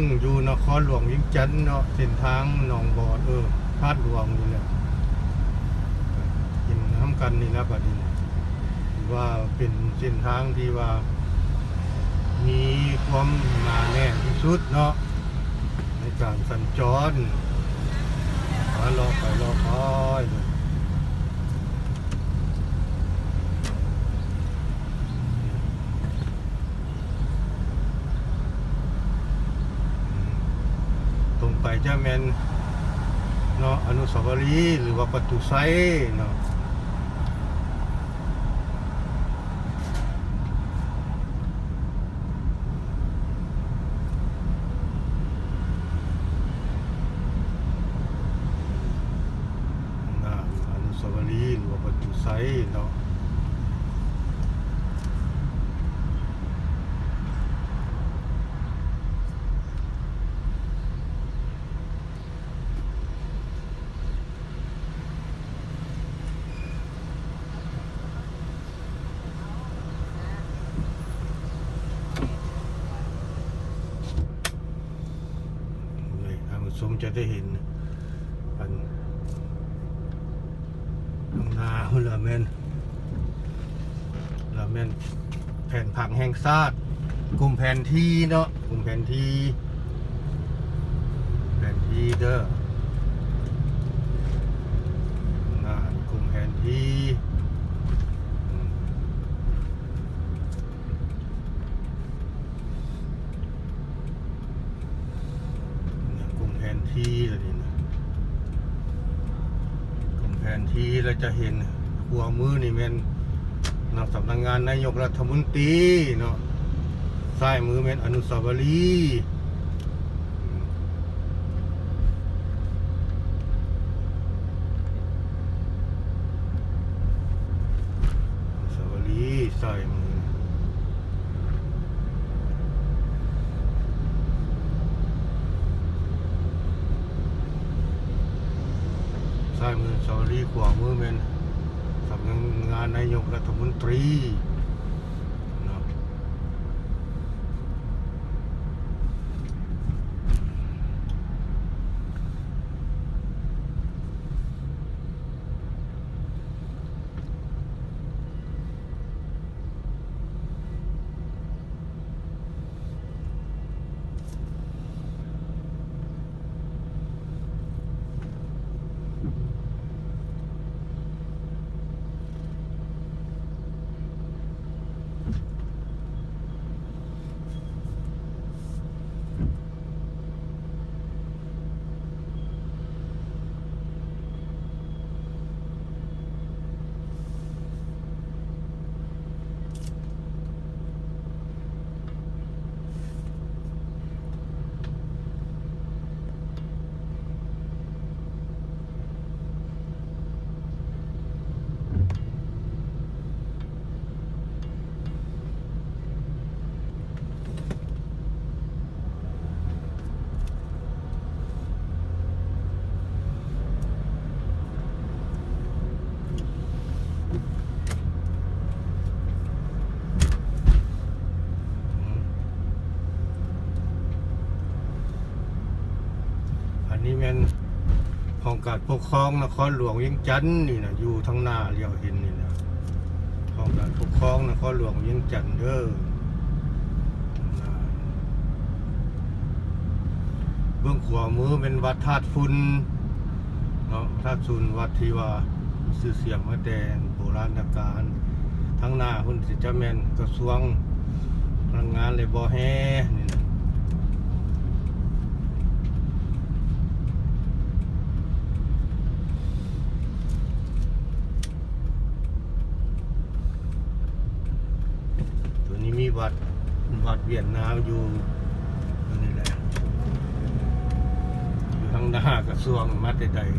งอยู่นครหลวงเวิงจันทน์เนาะเส้นทางหนองบอนเออพาดหลวงนี่แหละกินน้ำกันนี่นะบัดนี้ว่าเป็นเส้นทางที่ว่า มีความหนาแน่นที่สุดเนาะในการสัญจรมารอไปรอคอยตรงไป จะแมนเนาะอนุสาวรีย์หรือว่าประตูไซเนาะหน้าอนุสาวรีย์หรือว่าประตูไซเนาะเลยท่านผู้ชมจะได้เห็นันข้างหน้าหุ่นละเมนละเมนแผ่นผังแห่งชาติกลุ่มแผนที่เนาะกลุ่มแผนที่ แผนที่เด้อข้านกลุ่มแผนที่เนี่ยกลุ่มแผนที่เลยนี่ะ กลุ่มแผ นที่เราจะเห็นหัวมือนี่เป็นนอกสำนักงานนายกรัฐมนตรีเนาะซ้ายมือเป็นอนุสาวรีย์อนุสาวรีย์ซ้ายมือ ซ้ายมือสาวรีย์ขวามือเป็นสำนักงานนายกรัฐมนตรีเนาะ อันนี้เป็น ของการปกครองนครหลวงเวียงจันทน์นี่นะอยู่ทางหน้าเรียวเห็นนี่นะของการปกครองนครหลวงเวียงจันทน์เด้อเบื้องขวามือเป็นวัดธาตุฟุนเนาะธาตุฟุนวัดที่ว่ามีชื่อเสียงมาแต่โบราณกาลทั้งหน้าคุณสิจะแมนกระทรวงพลังงานเลยบอแฮนี่นะ ตั วัดวัดเวียดนามอยู่ตัวนี้แหละอยู่ทางหน้ากระทรวงมาใดๆ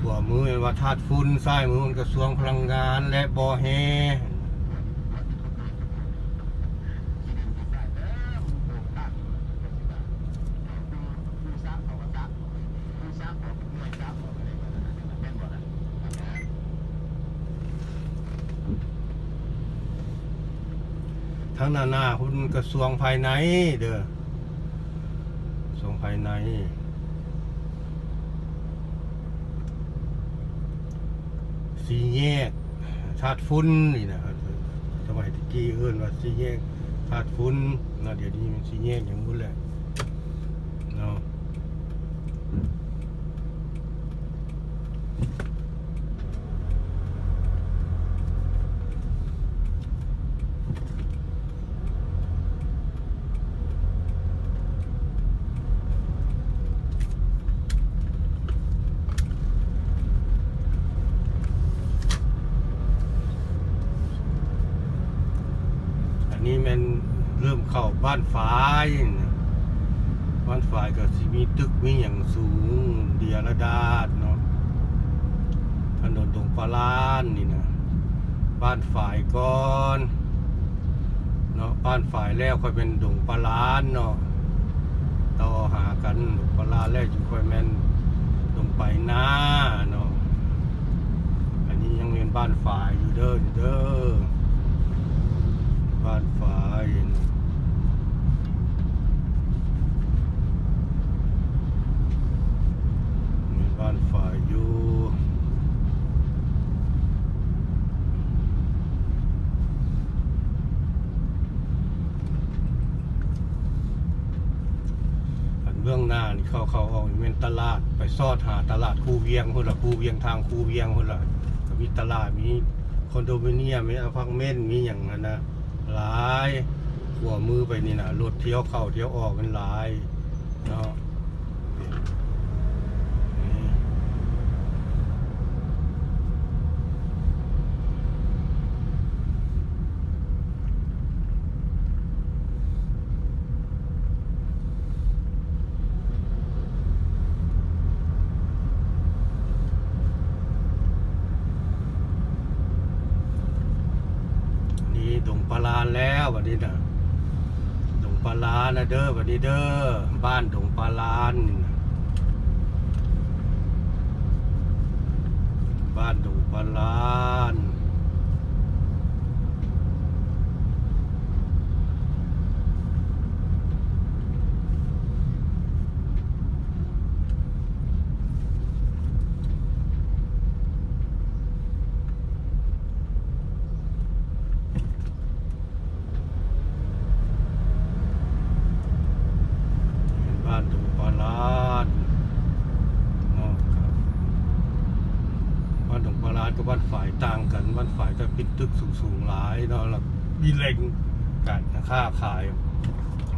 หัวมือวัดธาตุฝุ่นซ้ายมือกระทรวงพลังงานและบอแฮ นาหน้าคุณกระทรวงภายใน เด้อกระทรวงภายในสีแยกชาติฟุ้นนี่นะครับสมัยตะกี้เอิ้นว่าสีแยกชาติฟุ้นนะเดี๋ยวนี้มันสีแยกอย่างนู้นแหละเนาะอันนี้มันเริ่มเข้าบ้านฝายบ้านฝายก็สิมีตึกมีอย่างสูง เดียรดาดเนาะถนนตรงปลาลานนี่นะบ้านฝายก่อนเนาะบ้านฝายแล้วค่อยเป็นดงปลาลานเนาะต่อหากันดงปลาลานแล้วอยู่ค่อยแม่นดงไปหน้าเนาะอันนี้ยังเป็นบ้านฝายอยู่เด้ออยู่เด้อบ้านฝายมี บ้านฝายอยู่อันเบื้องหน้านี่เขาเขาออกเป็นตลาดไปซอดหาตลาดคูเวียงคนละคูเวียงทางคูเวียงคนละมีตลาดมีคอนโดมิเนียมมีอพาร์ตเมนต์มีอย่างนั้นนะหลายหัวมือไปนี่นะรถเที่ยวเข้าเที่ยวออกกันหลายเนาะนี่นี่ดงปลาลานแล้ วันนี้นะดงปลาลานนะเด้อวันนี้เด้อบ้านดงปลาลานนี่นะบ้านดงปลาลาน บ้านดูปลาลานเนาะครับบ้านดงปลาลานกับบ้านฝ่ายต่างกัน บ้านฝ่ายก็เป็นตึก สูงๆหลายเนาะแล้วมีแหล่งการค้าขาย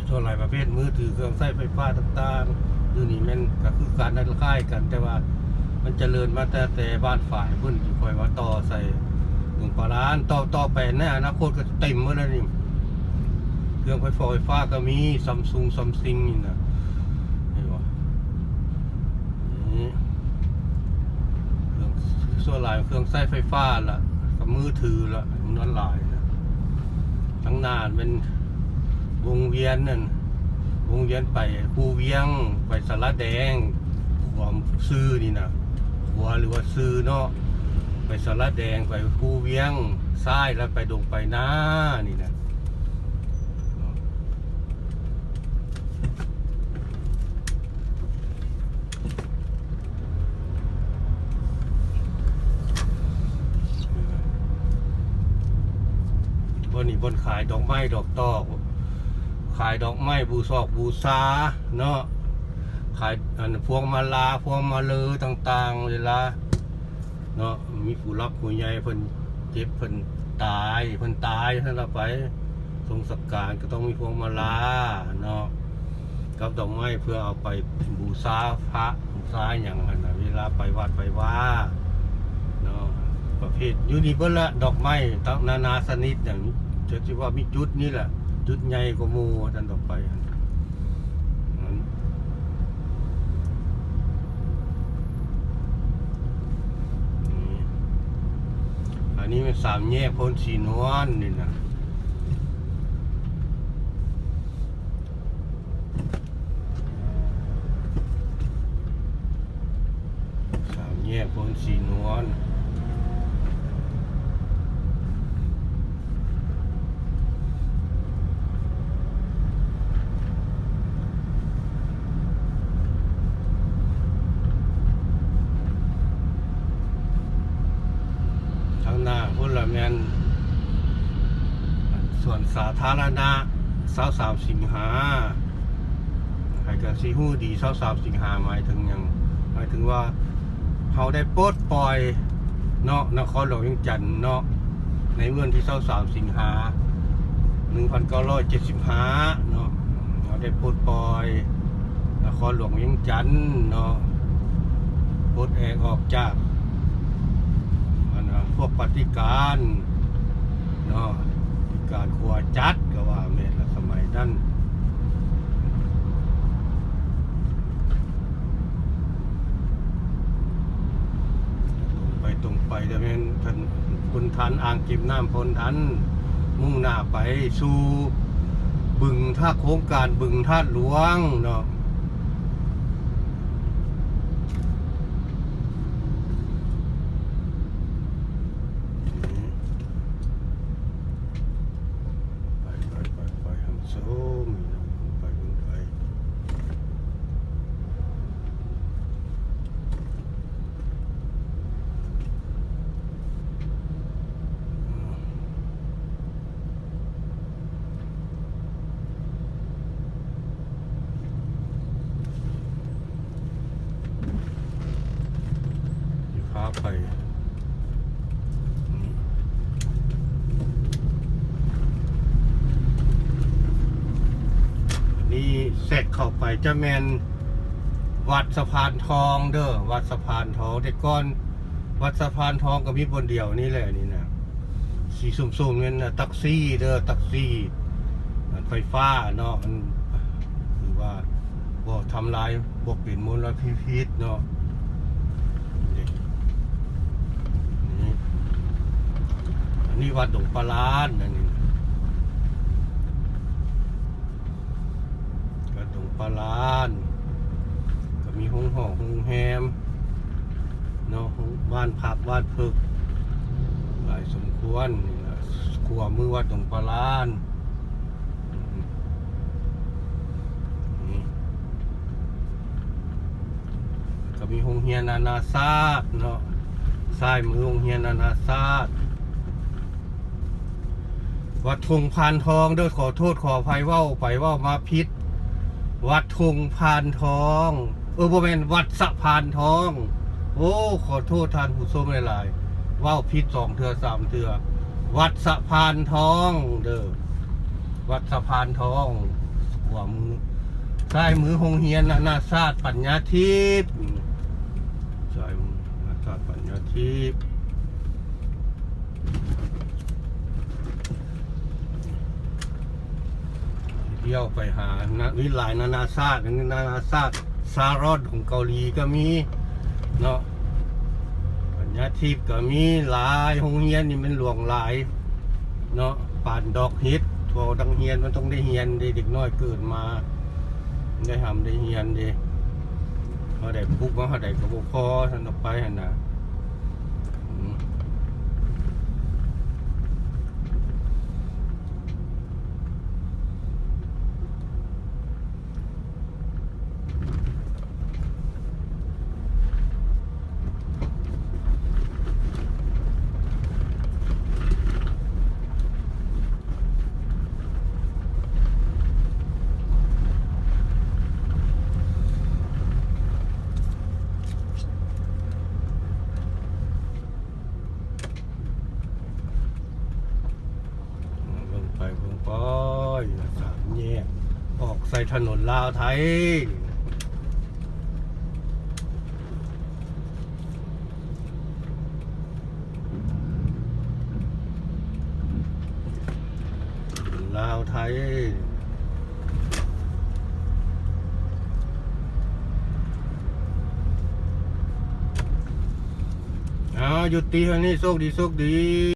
ส่วนหลายประเภทมือถือเครื่องใช้ไฟฟ้าต่างๆอยู่นี่แมันก็คือการดันค่ายกัน แต่ว่ามันเจริญมาแต่แต่บ้านฝ่ายเพิ่นอยู่คอยว่าต่อใส่ดงปลาลานต่อต่อไปในอนาคตก็เต็มหมดแล้วนี่เครื่องไฟฟ้าไฟฟ้าก็มีซัมซุงซัมซิงนี่นะเห็นปะนี่เครื่องส่วนหลายเครื่องใช้ไฟฟ้าล่ะ มือถือละมันนั่นหลายนะทั้งนานเป็นวงเวียนนั่นวงเวียนไปกูเวียง ไปสารแดงหัวซื้อนี่นะหัวหรือว่าซื้อเนาะไปสารแดงไปกูเวียงซ้ายแล้วไปดงไปหน้านี่นะ บนนี้บนขายดอกไม้ดอกตอกขายดอกไม้บูซอกบูซาเนาะขายอันพวงมาลาพวงมาเลอต่าง ๆ เวลาเนาะมีผู้รับผู้ใหญ่เพิ่นเจ็บเพิ่นตายเพิ่นตายท่านเราไปทรงสักการก็ต้องมีพวงมาลาเนาะกับดอกไม้เพื่อเอาไปบูชาพระบูชาอย่างนั้นนะเวลาไปวัดไปว่าเนา เภทอยู่นี่เบิ่ละดอกไม้ตั้งนานาชนิดอย่างนี้จะที่ว่ามีจุดนี่แหละจุดใหญ่กว่าหมู่ท่านต่อไปอันนั้นสามแยกโพนสีนวลนี่นะสามแยกโพนสีนวลทางหน้าพุ่นละแมนส่วนสา ธารณะสาวสามสิงหาใครกันซีฮู้ดีสาวสามสิงหาหมายถึงหยังหมายถึงว่าเขาได้ปลดปล่อยเนาะนครหลวงเวียงจันทน์เนาะในเมื่อที่สาวสามสิงหาหนึ่งพันเก้าร้อยเจ็ดสิบห้าเนาะเขาได้ปลดปล่อยนครหลวงเวียงจันทน์เนาะปลดแอกออกจากอันนะพวกปฏิการเนาะ การครัวจัดก็ว่าแม่นละสมัยนั้นไปตรงไปจะเป็นท่านคุณทันอ่างเก็บน้ำพลทันมุ่งหน้าไปสู่บึงท่าโค้งการบึงท่าหลวงเนาะ ไปไปไปไปทำโซมไปเบิ่งไปอยู่พา ไปนี่นี่เสร็จเข้าไปจะแมนวัดสะพานทองเด้อวัดสะพานทองแต่ก่อน วัดสะพานทองก็มีบนเดียวนี่แหละนี่นะสีสุ่มๆเนี่ยนะตักซี่เด้อตักซี่ไฟฟ้าเนาะมันคือว่าบ่ทำลายบ่เป็นมลพิษเนาะนี่นี่อั นนี้วัดดงปลาลานอันนี้กระดงปลาลานก็มีห้องหอห้องแฮมเนาะห้องบ้านพักบ้านพึกหลายสมควรนี่ละขวามือวัดดงปลาลานก็มีห้องเฮียนนานาซาดเนาะซ้ายมือห้องเฮียนนานาซาด วัดทงพานทองเด้อขอโทษขออภัยเว่าไปเว่ามาพิษ วัดทงพานทอง เออบ่แม่นวัดสะพานทอง โอ้ ขอโทษท่านผู้ชมหลายๆว่าวพิษสองเทือสามเทือวัดสะพานทอง เด้อวัดสะพานทองหัวมือซ้มือหงเฮียนนานาศาสตร์ปัญญาทิพย์ซ้ายมือนานาศาสตร์ปัญญาทิพย์ ที่ยวไปหานะวิหลายนานาชาตินานาชาติซารอดของเกาหลีก็มีเนาะปัญญาทิพย์ก็มีหลายโรงเรียนนี่มันหลวงหลายเนาะป่านดอกฮิตทัวดังเฮียนมันต้องได้เฮียนได้เด็กน้อยเกิดมา ได้ทำได้เฮียนดีเขาได้ปุ๊บว่าเขาได้กระบอกคอท่านต่อไปหันนะอืม เบิ่ง ไปเบิ่สามแยกออกใส่ถนนลาวไทยลาวไทยเอาหยุดตีท่านี้โชคดีโชคดี